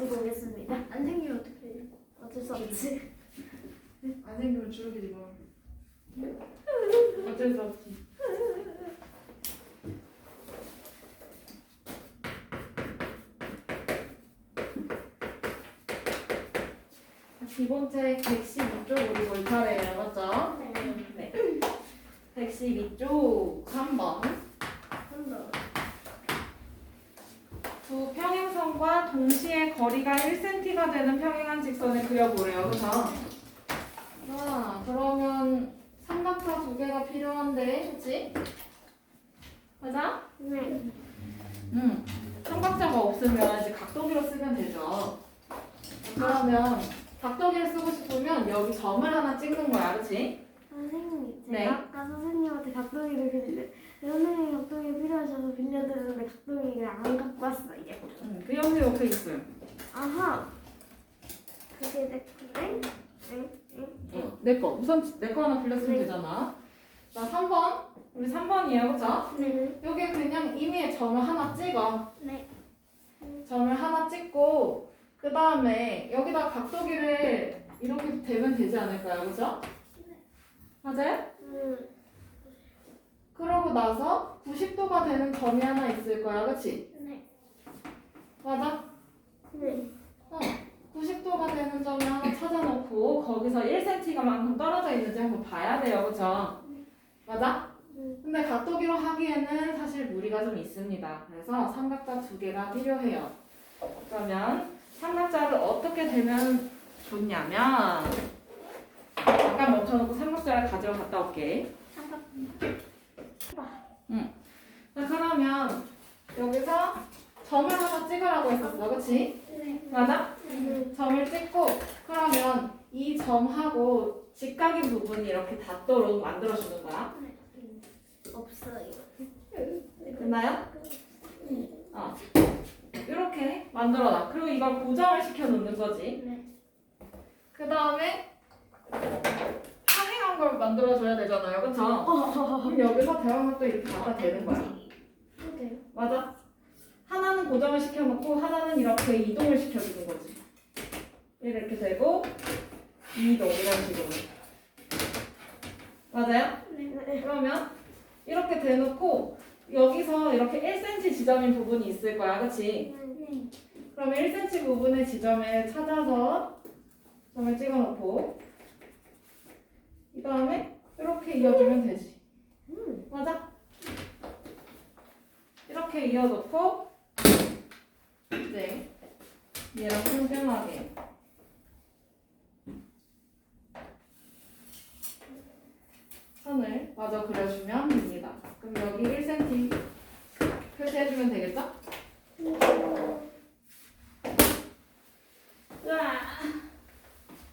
가지고 오겠습니다. 안 생기면 어떻게 해요? 어쩔 수 없지. 안 생기면 주룩이지 뭐. 어쩔 수 없지. 기본책 112쪽 우리 볼 차례예요, 맞죠? 네. 112쪽 3번. 한번 두 평행선과 동시에 거리가 1cm가 되는 평행한 직선을 그려보래요. 그죠? 자, 그러면 삼각자 두 개가 필요한데, 그치? 맞아? 네. 응. 삼각자가 없으면 이제 각도기로 쓰면 되죠. 그러면 각도기를 쓰고 싶으면 여기 점을 하나 찍는 거야, 그치? 선생님, 제가 네. 아까 선생님한테 각도기를 빌려, 선생님 각도기 필요하셔서 빌려드렸는데 각도기를 안 갖고 왔어요. 응. 그 형태 옆에 있어요. 아하. 그게 내 건데? 응? 응? 어, 내 거. 우선 내 거 하나 빌렸으면 네. 되잖아. 자, 3번. 우리 3번이에요, 그죠? 네. 여기 그냥 임의의 점을 하나 찍어. 네. 점을 하나 찍고 그 다음에 여기다 각도기를 이렇게 대면 되지 않을까요, 그죠? 맞아요? 음, 그러고 나서 90도가 되는 점이 하나 있을 거야, 그치? 네. 맞아? 네. 어. 90도가 되는 점을 하나 찾아놓고 거기서 1cm가 만큼 떨어져 있는지 한번 봐야 돼요, 그죠? 맞아? 음. 근데 각도기로 하기에는 사실 무리가 좀 있습니다. 그래서 삼각자 두 개가 필요해요. 그러면 삼각자를 어떻게 되면 좋냐면 잠깐 멈춰놓고 삼각자를 가지러 갔다 올게. 삼각. 자 그러면 여기서 점을 하나 찍으라고 했었어, 그렇지? 네. 맞아? 네. 점을 찍고 그러면 이 점하고 직각인 부분이 이렇게 닿도록 만들어주는 거야. 없어요. 됐나요? 어. 이렇게 만들어놔. 그리고 이걸 고정을 시켜 놓는 거지. 네. 그 다음에 평행한 걸 만들어줘야 되잖아요. 그쵸? 그럼 여기서 대왕각도 이렇게 갖다 대는 거야. 네. 맞아? 하나는 고정을 시켜놓고 하나는 이렇게 이동을 시켜주는 거지. 이렇게 대고 이동 이런 식으로. 맞아요? 네. 그러면 이렇게 대놓고 여기서 이렇게 1cm 지점인 부분이 있을 거야. 그치? 네. 그러면 1cm 부분의 지점에 찾아서 점을 찍어놓고 그 다음에 이렇게 이어주면 되지. 음. 맞아? 이렇게 이어놓고 이제 얘랑 평등하게 선을 마저 그려주면 됩니다. 그럼 여기 1cm 표시해주면 되겠죠? 우와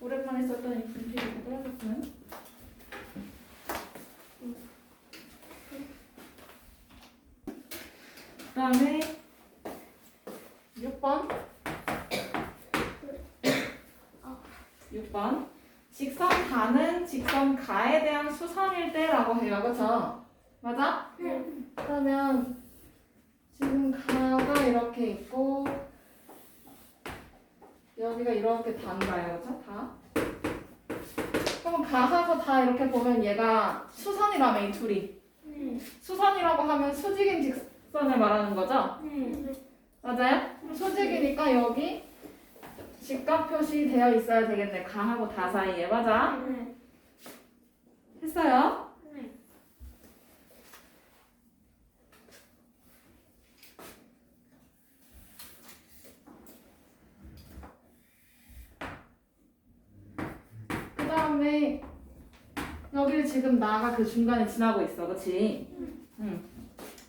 오랜만에 썼던 이 분필이 떨어졌으면 그 다음에 6번 6번 직선 직선 가에 대한 수선일 때라고 해요 그쵸? 맞아? 네. 그러면 지금 가가 이렇게 있고 여기가 이렇게 단가요 그쵸? 다? 그럼 가하고 다 이렇게 보면 얘가 수선이라며 이 둘이 네. 수선이라고 하면 수직인 직선을 말하는 거죠? 네. 맞아요? 그럼 수직이니까 여기 직각 표시되어 있어야 되겠네. 가하고 다 사이에. 맞아? 네. 했어요? 네. 그 다음에 여기를 지금 나가 그 중간에 지나고 있어. 그치? 응.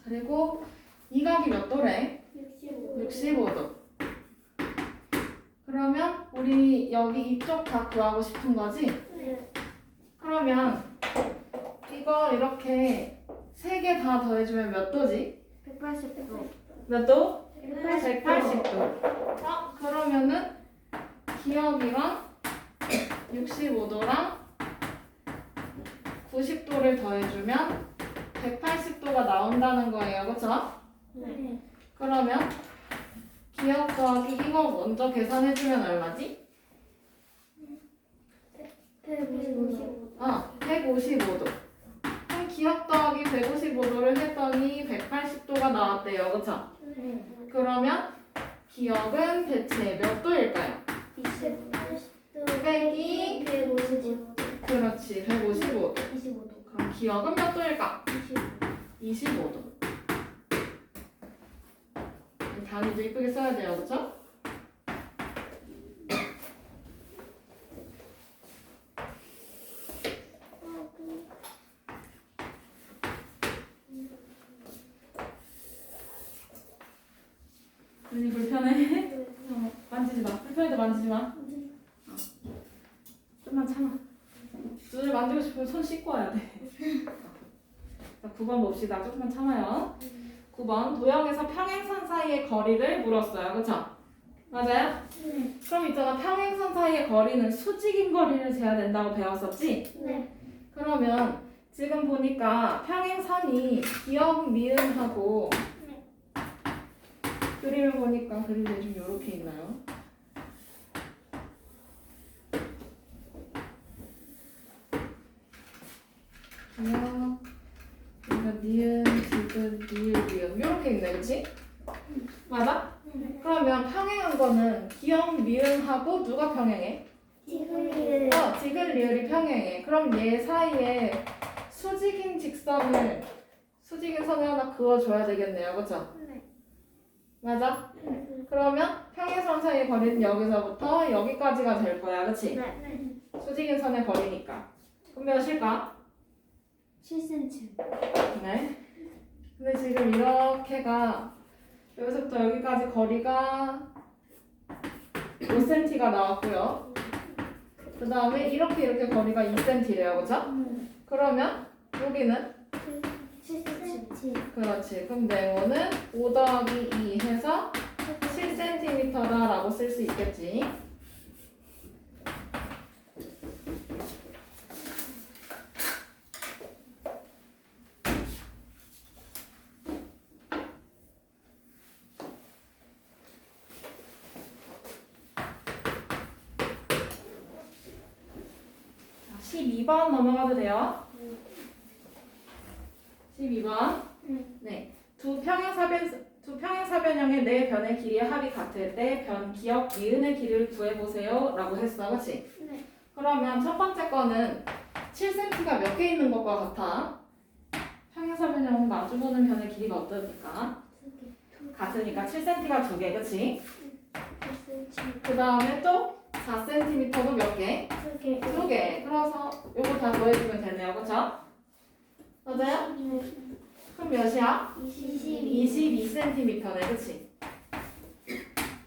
그리고 이 각이 몇 도래? 65. 65도. 그러면 우리 여기 이쪽 각 구하고 싶은 거지? 네. 그러면 이거 이렇게 세 개 다 더해주면 몇 도지? 180도. 몇 도? 180도. 180도. 어? 그러면은 기억이랑 65도랑 90도를 더해주면 180도가 나온다는 거예요. 그쵸? 네. 그러면 기억 더하기 이거 먼저 계산해주면 얼마지? 155. 아, 155도. 그럼 기억 더하기 155도를 했더니 180도가 나왔대요. 그쵸? 네. 그러면 기억은 대체 몇 도일까요? 180도 빼기 155. 그렇지, 155도. 25도. 그럼 기억은 몇 도일까? 25. 25도. 단위도 이쁘게 써야 돼요. 그쵸? 눈이 불편해? 어, 만지지 마. 불편해도 만지지 마. 어. 좀만 참아. 눈을 만지고 싶으면 손 씻고 와야 돼. 자, 9번 봅시다. 조금만 참아요. 9번 도형에서 평행선 사이의 거리를 물었어요. 그쵸? 맞아요? 네. 그럼 있잖아. 평행선 사이의 거리는 수직인 거리를 재야 된다고 배웠었지? 네. 그러면 지금 보니까 평행선이 기억 미음하고 그림을 보니까 그림이 좀 이렇게 있나요? 그러 니은, 디귿, 니을, 미음 이렇게 있네, 그렇지? 맞아? 그러면 평행한 거는 기억 미음하고 누가 평행해? 지금 어, 지금 리을이 평행해. 그럼 얘 사이에 수직인 직선을 수직인 선을 하나 그어줘야 되겠네요, 그렇죠? 맞아? 그러면 평행선 사이의 거리는 여기서부터 여기까지가 될 거야, 그렇지? 네. 수직인 선의 거리니까. 그럼 몇일까? 7cm. 네. 근데 지금 이렇게가 여기서부터 여기까지 거리가 5cm가 나왔고요. 그 다음에 이렇게 이렇게 거리가 2cm래요, 그렇죠? 그러면 여기는 7cm. 그렇지. 그럼 네모는 5 더하기 2 해서 7cm다라고 쓸 수 있겠지. 자, 12번 넘어가도 돼요. 12번. 네. 두 평행사변 두 평행사변형의 네 변의 길이의 합이 같을 때 변 기억 이은의 길이를 구해 보세요 라고 했어. 그렇지? 네. 그러면 첫 번째 거는 7cm가 몇 개 있는 것과 같아? 평행사변형 마주보는 변의 길이가 어떠니까? 같으니까 7cm가 두 개, 그렇지? 7cm. 그 다음에 또 4cm도 몇 개? 두 개. 두 개. 그래서 요거 다 더해주면 되네요, 그렇죠? 맞아요? 그럼 몇이야? 22. 22cm네, 그치?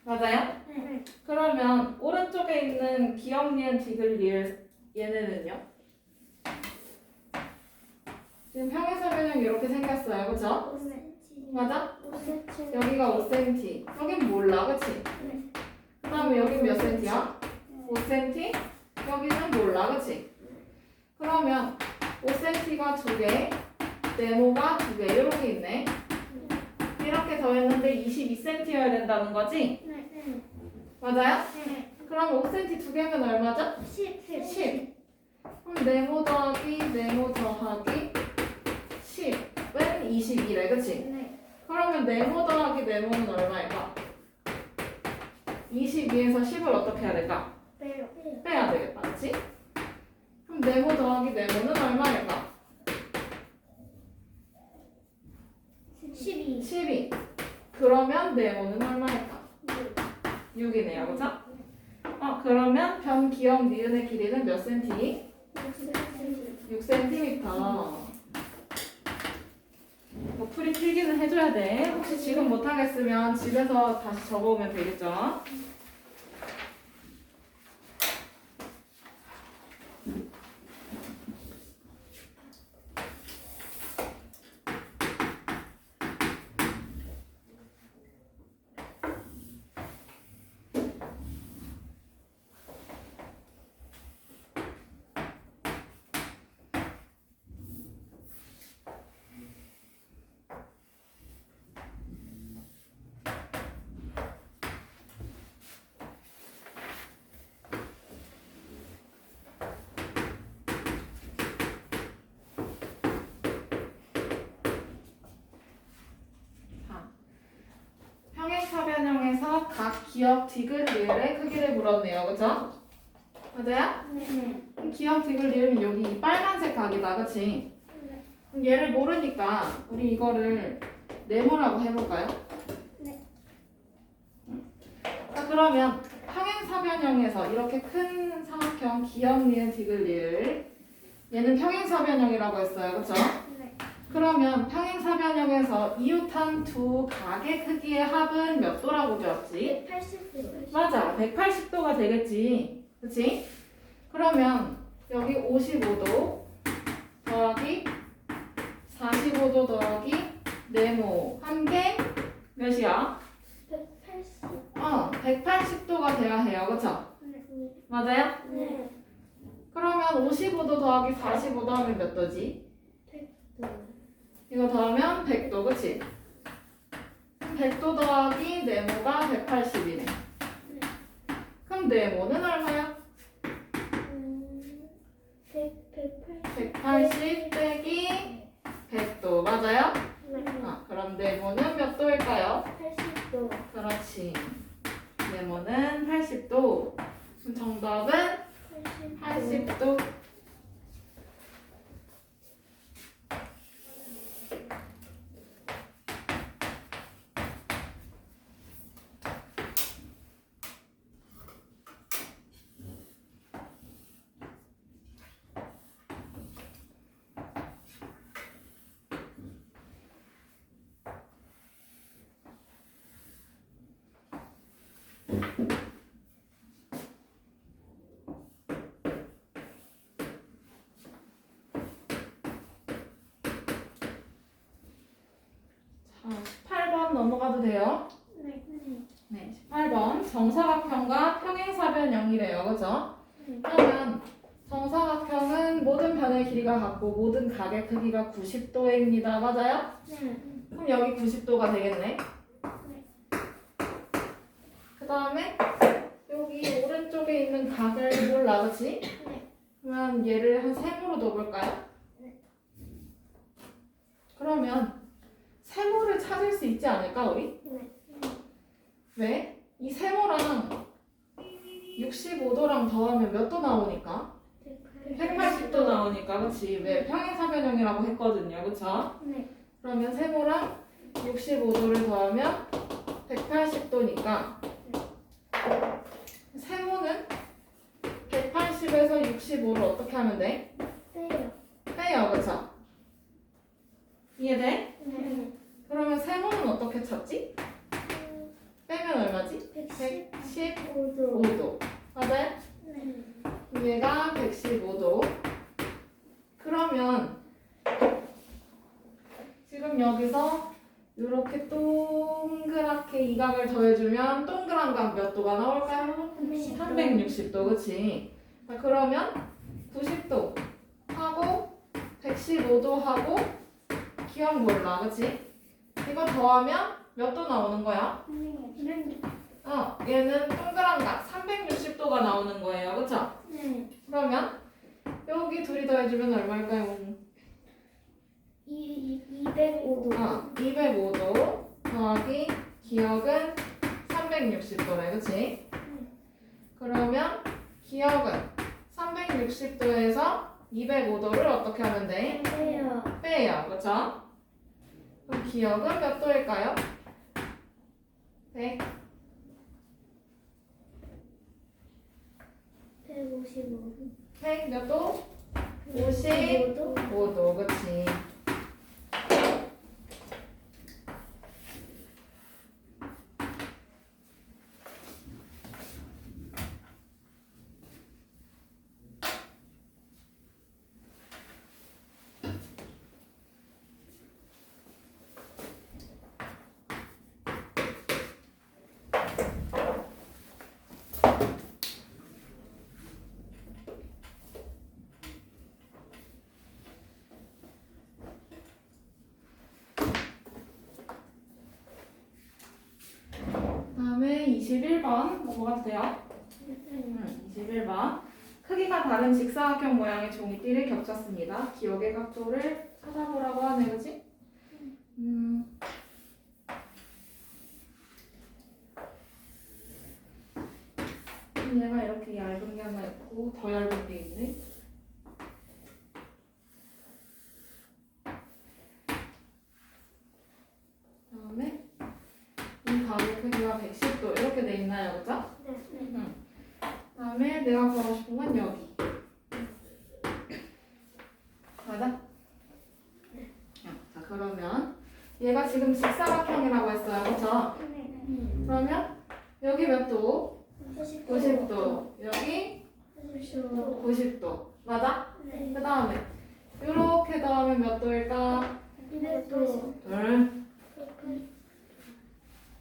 맞아요? 네. 그러면 오른쪽에 있는 기억 니은 디귿 리을 얘네는요? 지금 평행사변형 이렇게 생겼어요, 그쵸? 5cm. 맞아? 5cm. 여기가 5cm. 여긴 몰라, 그치? 네. 그 다음에 여긴 몇 cm야? 5cm? 여기는 몰라, 그치? 그러면 5cm가 두 개, 네모가 두 개, 이렇게 있네. 이렇게 더했는데 22cm여야 된다는 거지? 네. 맞아요? 네. 그럼 5cm 두 개면 얼마죠? 10. 10. 그럼 네모 더하기 네모 더하기 10은 22래, 그치? 네. 그러면 네모 더하기 네모는 얼마일까? 22에서 10을 어떻게 해야 될까? 빼요. 빼야 되겠다, 그치? 그럼 네모 더하기 네모는 얼마일까? 12. 12. 그러면 네모는 얼마일까? 6이네요, 그죠? 어, 그러면 변 기억 니은의 길이는 몇 cm? 6cm. 뭐 풀이 필기는 해줘야 돼. 혹시 지금 못하겠으면 집에서 다시 적어오면 되겠죠? 기억 디귿 리을의 크기를 물었네요. 그쵸? 맞아요? 네. 기억 디귿 리을은 여기 이 빨간색 각이다. 그치? 그럼 얘를 모르니까 우리 이거를 네모라고 해볼까요? 네. 응. 자 그러면 평행사변형에서 이렇게 큰 삼각형 기억 리을 디귿 리을 얘는 평행사변형이라고 했어요. 그쵸? 네. 그러면 평행사변형에서 이웃한 두 각의 크기의 합은 몇 도라고 되었지? 80도. 맞아. 180도가 되겠지. 그치? 그러면 여기 55도 더하기 45도 더하기 네모 한 개 몇이야? 180. 어, 180도가 돼야 해요. 그쵸? 네. 맞아요? 네. 그러면 55도 더하기 45도 하면 몇 도지? 100도. 이거 더하면 100도, 그치? 100도 더하기 네모가 180이네. 그럼 네모는 얼마야? 음, 100, 180. 180 빼기 100도, 맞아요? 네. 아, 그럼 네모는 몇 도일까요? 80도. 그렇지. 네모는 80도. 그럼 정답은 80도. 80도. 자, 18번 넘어가도 돼요? 네. 네. 네, 18번 정사각형과 평행사변형이래요. 그죠? 네. 그러면 정사각형은 모든 변의 길이가 같고 모든 각의 크기가 90도입니다. 맞아요? 네. 그럼 여기 90도가 되겠네. 네. 그 다음에 여기 오른쪽에 있는 각을 몰라, 그치? 네. 그러면 얘를 한 세모로 넣어볼까요? 네. 그러면 세모를 찾을 수 있지 않을까, 우리? 네. 왜? 이 세모랑 65도랑 더하면 몇 도 나오니까? 180도 나오니까, 그치? 왜? 평행사변형이라고 했거든요, 그쵸? 네. 그러면 세모랑 65도를 더하면 180도니까 세모는 180에서 65를 어떻게 하면 돼? 빼요. 빼요, 그쵸? 이해돼? 네. 그러면 세모는 어떻게 찾지? 빼면 얼마지? 115도. 115도. 맞아요? 네. 얘가 115도. 그러면 지금 여기서 이렇게 동그랗게 이 각을 더해주면 동그란 각 몇 도가 나올까요? 360도, 그치? 자, 그러면 90도 하고 115도 하고 기억 몰라, 그치? 이거 더하면 몇 도 나오는 거야? 네. 어, 얘는 동그란 각 360도가 나오는 거예요, 그쵸? 네. 그러면 여기 둘이 더해주면 얼마일까요? 이 205도. 아, 205도 더하기 기억은 360도래, 그치? 그러면 기억은 360도에서 205도를 어떻게 하면 돼? 빼요. 빼요, 그쵸? 그럼 기억은 몇 도일까요? 네, 155도. 100몇 도? 55도. 5도, 그치? 다음에 21번 넘어가도 돼요? 음, 21번. 크기가 다른 직사각형 모양의 종이띠를 겹쳤습니다. 기억의 각도를 찾아보라고 하네, 그지? 음. 그러면 얘가 이렇게 얇은 게 하나 있고 더 얇은 게 있네. 그다음에 이 가로 크기가 110도 이렇게 돼 있나요, 그죠? 네. 그다음에 내가 구하고 싶은 건 여기. 맞아? 야, 자 그러면 얘가 지금 직사각형이라고 했어요, 그렇죠? 그러면 여기 몇 도? 90도. 여기 90도. 맞아? 네. 그 다음에 이렇게 더하면 몇 도일까? 둘.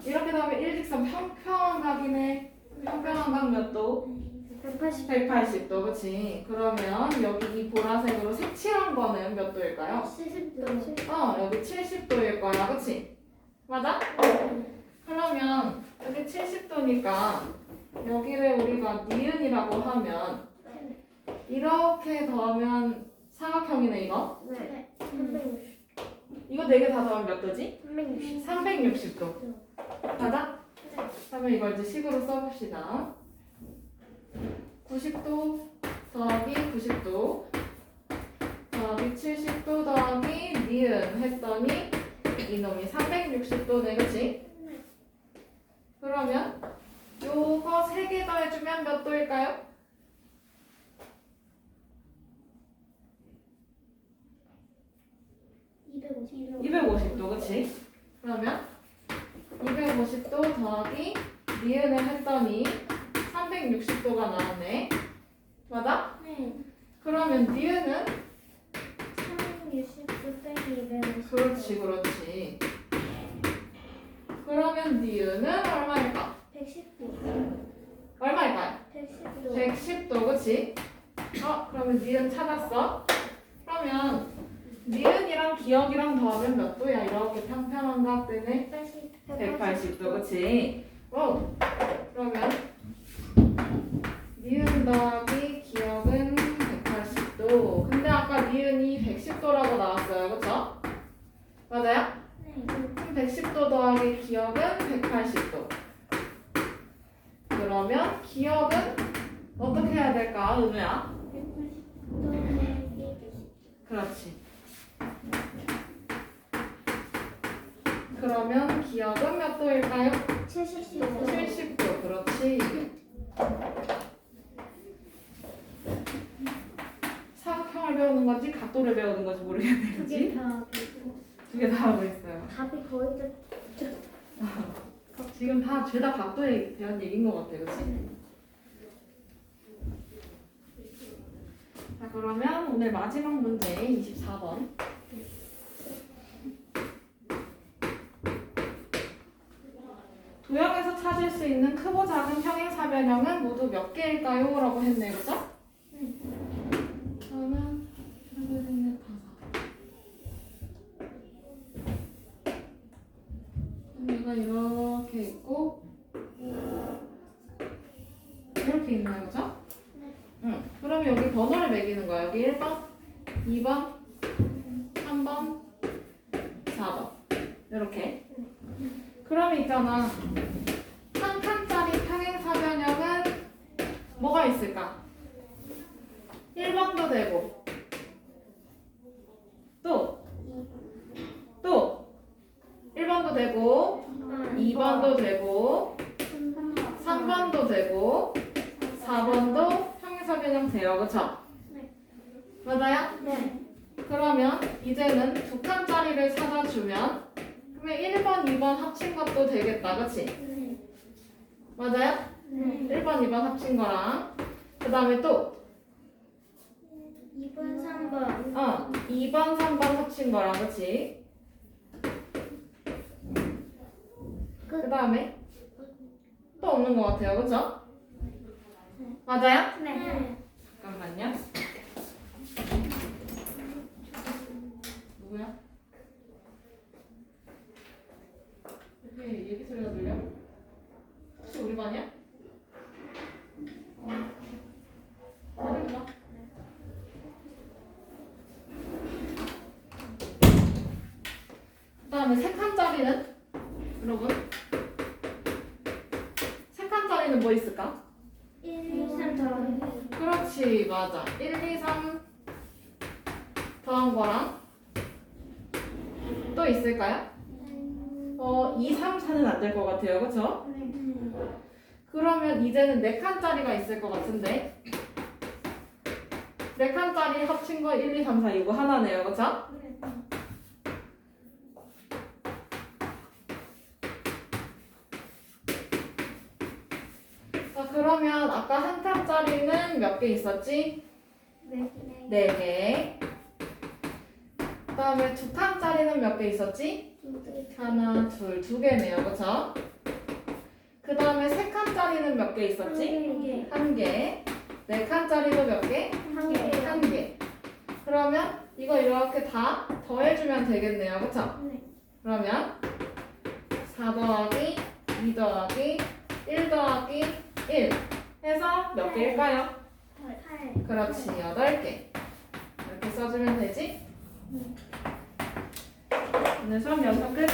이렇게 더하면 일직선 평평한각이네. 평평한각 몇 도? 180. 180도, 그치? 그러면 여기 이 보라색으로 색칠한 거는 몇 도일까요? 70도. 어, 여기 70도일 거야, 그치? 맞아? 그러면 여기 70도니까 여기를 우리가 니은이라고 하면 이렇게 더하면 사각형이네, 이거? 네. 360. 이거 네 개 다 더하면 몇 도지? 360. 360도. 맞아? 그러면 이걸 이제 식으로 써봅시다. 90도 더하기 90도 더하기 70도 더하기 니은 했더니 이놈이 360도네, 그치? 그러면 요거 세개 더 해주면 몇 도일까요? 250. 250도, 그치? 그러면 250도 더하기 니은을 했더니 360도가 나왔네. 맞아? 네. 그러면 니은은 360도 빼기 250. 그렇지, 그렇지. 그러면 니은은 얼마일까? 110도. 얼마일까요? 110도. 110도, 그치? 어, 그러면 니은 찾았어? 그러면 니은이랑 기억이랑 더하면 몇 도야? 이렇게 평평한 각 때문에 180. 180도, 그치? 오! 그러면 니은 더하기 기억은 180도. 근데 아까 니은이 110도라고 나왔어요, 그쵸? 맞아요? 네. 그럼 110도 더하기 기억은 180도. 그러면 기억은 어떻게 해야 될까, 은우야? 180도 빼기 110. 그렇지. 그러면 기억은 몇 도일까요? 70도. 70도. 그렇지. 사각형을 배우는 건지 각도를 배우는 건지 모르겠네, 그치? 두개 다. 두개다 하고 있어요. 답이 거의 다. 지금 다 죄다 각도에 대한 얘기인 것 같아요, 그치? 자, 그러면 오늘 마지막 문제 24번. 도형에서 찾을 수 있는 크고 작은 평행사변형은 모두 몇 개일까요? 라고 했네요, 그죠? 그러면 하나, 둘, 셋, 넷, 다섯. 얘가 이렇게 있고 이렇게 있나요, 그죠? 네. 응. 그럼 여기 번호를 매기는 거야. 여기 1번, 2번, 3번, 4번. 이렇게. 그럼 있잖아. 한 칸짜리 평행사변형은 뭐가 있을까? 1번도 되고 또또 1번도 되고 2번도 되고 3번도 되고 4번도 평행사변형 돼요. 그쵸? 네. 맞아요? 네. 그러면 이제는 두 칸짜리를 찾아주면 그러면 1번, 2번 합친 것도 되겠다. 그치? 네. 맞아요? 네. 1번, 2번 합친 거랑 그 다음에 또 2번, 3번. 어, 2번, 3번 합친 거랑 그치? 그 다음에 또 없는 것 같아요. 그쵸? 맞아요? 네. 잠깐만요. 누구야? 여기 얘기 소리가 들려? 혹시 우리 반이야? 어. 아닌가? 그다음에 세 칸짜리는 있을까? 1, 그렇지, 맞아. 1, 2, 3 더한 거랑 또 있을까요? 어, 2, 3, 4는 안 될 것 같아요. 그쵸? 그러면 이제는 4칸짜리가 있을 것 같은데 4칸짜리 합친 거 1, 2, 3, 4 이거 하나네요. 그쵸? 자, 그러면 아까 한 칸짜리는 몇 개 있었지? 네. 4개. 그 다음에 두 칸짜리는 몇 개 있었지? 하나, 둘, 두 개네요. 그쵸? 그 다음에 세 칸짜리는 몇 개 있었지? 한 개. 네 칸짜리도 몇 개? 한 개. 한 개. 그러면 이거 이렇게 다 더해주면 되겠네요. 그쵸? 네. 그러면 4 더하기 2 더하기 1 더하기 1 해서 몇 개일까요? 팔. 그렇지, 8개. 이렇게 써주면 되지? 오늘 수업 영상 끝.